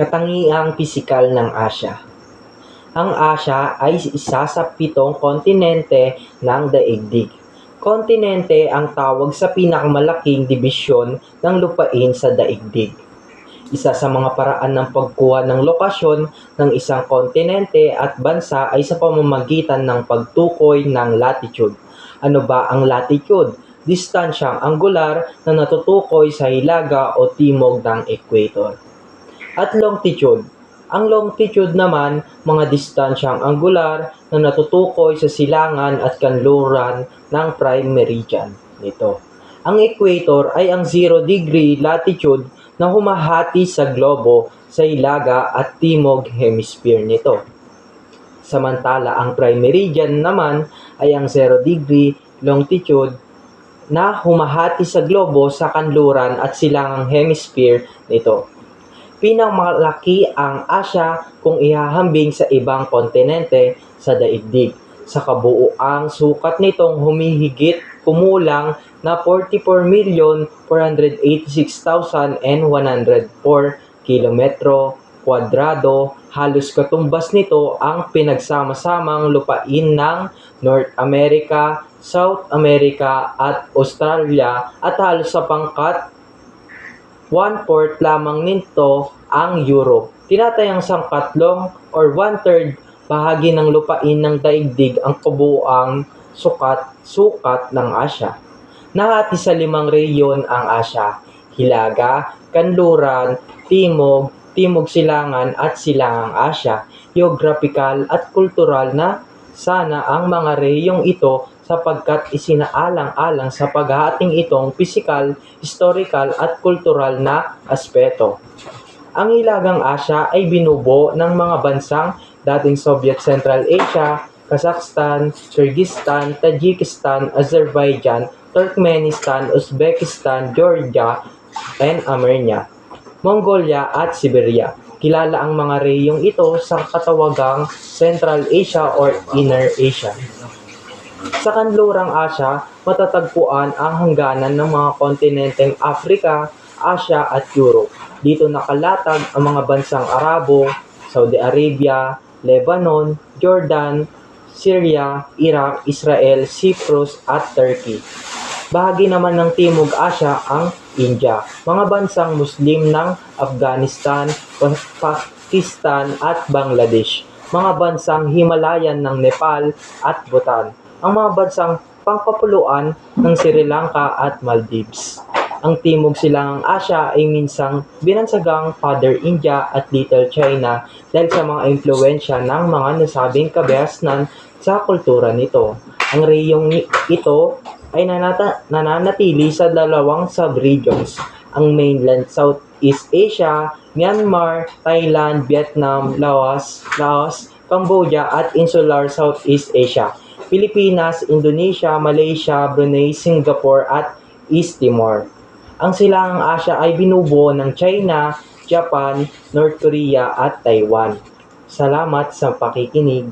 Katangiang pisikal ng Asya Ang Asya ay isa sa pitong kontinente ng daigdig. Kontinente ang tawag sa pinakamalaking dibisyon ng lupain sa daigdig. Isa sa mga paraan ng pagkuha ng lokasyon ng isang kontinente at bansa ay sa pamamagitan ng pagtukoy ng latitude. Ano ba ang latitude? Distansyang anggular na natutukoy sa hilaga o timog ng equator. At longitude. Ang longitude naman, mga distansyang anggular na natutukoy sa silangan at kanluran ng prime meridian nito. Ang equator ay ang 0 degree latitude na humahati sa globo sa hilaga at timog hemisphere nito. Samantala, ang prime meridian naman ay ang 0 degree longitude na humahati sa globo sa kanluran at silangang hemisphere nito. Pinakamalaki ang Asya kung ihahambing sa ibang kontinente sa daigdig. Sa kabuuang sukat nitong humihigit kumulang na 44,486,104 kilometro kwadrado. Halos katumbas nito ang pinagsama-samang lupain ng North America, South America at Australia at halos sa pangkat one-fourth lamang nito ang Europe. Tinatayang sangkatlong or one-third bahagi ng lupain ng daigdig ang kabuuang sukat sukat ng Asya. Nahati sa limang rehiyon ang Asya, Hilaga, Kanluran, Timog, Timog Silangan at Silangang Asya. Geographical at kultural na sana ang mga rehiyong ito sapagkat isinaalang-alang sa paghahating itong pisikal, historical at kultural na aspeto. Ang Hilagang Asya ay binubuo ng mga bansang dating Soviet Central Asia, Kazakhstan, Kyrgyzstan, Tajikistan, Azerbaijan, Turkmenistan, Uzbekistan, Georgia, and Armenia, Mongolia at Siberia. Kilala ang mga rehiyong ito sa katawagang Central Asia or Inner Asia. Sa kanlurang Asya, matatagpuan ang hangganan ng mga kontinenteng Africa, Asia at Europe. Dito nakalatag ang mga bansang Arabo, Saudi Arabia, Lebanon, Jordan, Syria, Iraq, Israel, Cyprus at Turkey. Bahagi naman ng Timog Asya ang India, mga bansang Muslim ng Afghanistan, Pakistan at Bangladesh, mga bansang Himalayan ng Nepal at Bhutan, ang mga bansang pangpapuluan ng Sri Lanka at Maldives. Ang Timog Silangang Asya ay minsang binansagang Father India at Little China dahil sa mga impluensya ng mga nasabing kabihasnan sa kultura nito. Ang reyong ito ay nanata- nananatili sa dalawang sub-regions, ang mainland Southeast Asia, Myanmar, Thailand, Vietnam, Laos, Laos, Cambodia at insular Southeast Asia, Pilipinas, Indonesia, Malaysia, Brunei, Singapore at East Timor. Ang silangang Asya ay binubuo ng China, Japan, North Korea at Taiwan. Salamat sa pakikinig.